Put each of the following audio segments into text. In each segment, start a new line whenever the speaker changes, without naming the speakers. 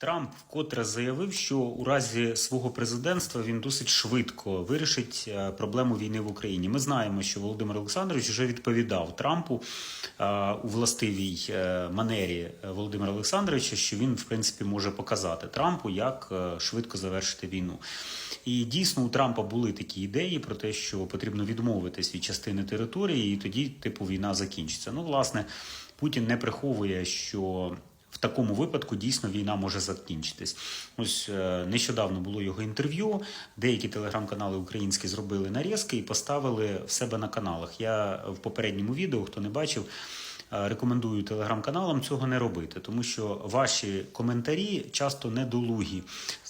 Трамп вкотре заявив, що у разі свого президентства він досить швидко вирішить е, проблему війни в Україні. Ми знаємо, що Володимир Олександрович вже відповідав Трампу е, у властивій е, манері Володимира Олександровича, що він в принципі може показати Трампу, як швидко завершити війну. І дійсно у Трампа були такі ідеї про те, що потрібно відмовитись від частини території, і тоді, типу, війна закінчиться. Ну, власне, Путін не приховує, що в такому випадку дійсно війна може закінчитись. Ось е, нещодавно було його інтерв'ю. Деякі телеграм-канали українські зробили нарізки і поставили в себе на каналах. Я в попередньому відео, хто не бачив. е, Рекомендую телеграм-каналам цього не робити, тому що ваші коментарі часто недолугі.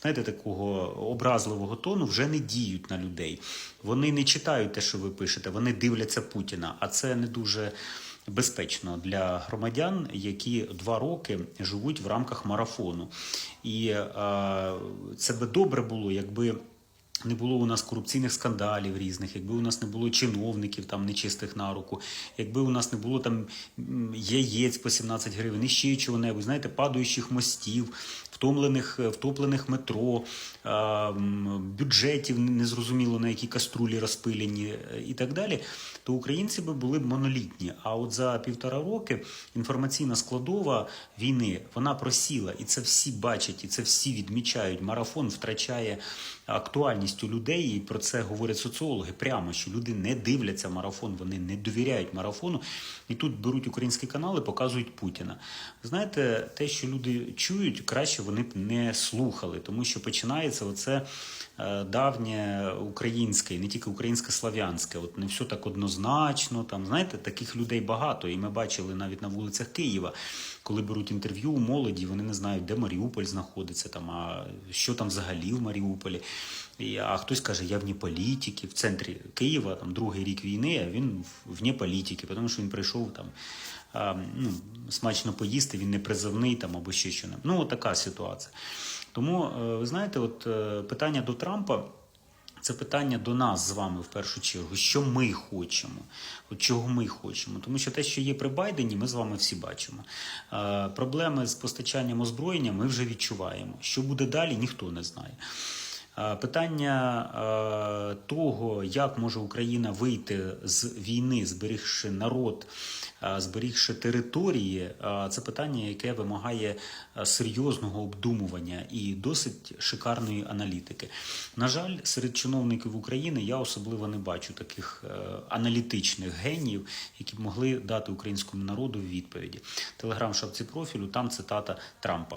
Знаєте, такого образливого тону вже не діють на людей. Вони не читають те, що ви пишете, вони дивляться Путіна, а це не дуже безпечно для громадян, які два роки живуть в рамках марафону. І е, це би добре було, якби. Не було у нас корупційних скандалів різних, якби у нас не було чиновників там нечистих на руку, якби у нас не було там яєць по 17 гривень, і ще чого-небудь, знаєте, падаючих мостів, втомлених, втоплених метро, е, бюджетів незрозуміло на які каструлі розпилені е, і так далі, то українці би були б монолітні. А от за півтора роки інформаційна складова війни вона просіла, і це всі бачать, і це всі відмічають. Марафон втрачає актуальність у людей, і про це говорять соціологи прямо, що люди не дивляться марафон, вони не довіряють марафону. І тут беруть українські канали, показують Путіна. Знаєте, те, що люди чують, краще вони б не слухали, тому що починається оце е, давнє українське, і не тільки українське слав'янське. От не все так однозначно. Там знаєте, таких людей багато, і ми бачили навіть на вулицях Києва, коли беруть інтерв'ю у молоді, вони не знають, де Маріуполь знаходиться, там а що там взагалі в Маріуполі. А хтось каже, я вне політики, в центрі Києва, там другий рік війни, а він в- вне політики, тому що він прийшов там ну, смачно поїсти, він не призовний там або ще що Ну, от така ситуація. Тому, е, ви знаєте, от е, питання до Трампа. Це питання до нас з вами в першу чергу. Що ми хочемо? От чого ми хочемо? Тому що те, що є при Байдені, ми з вами всі бачимо. Е, проблеми з постачанням озброєння ми вже відчуваємо. Що буде далі, ніхто не знає. Е, Питання е, того, як може Україна вийти з війни, зберігши народ, е, зберігши території, це питання, яке вимагає серйозного обдумування і досить шикарної аналітики. На жаль, серед чиновників України я особливо не бачу таких аналітичних генів, які б могли дати українському народу відповіді. Телеграм шапці профілю, там цитата Трампа.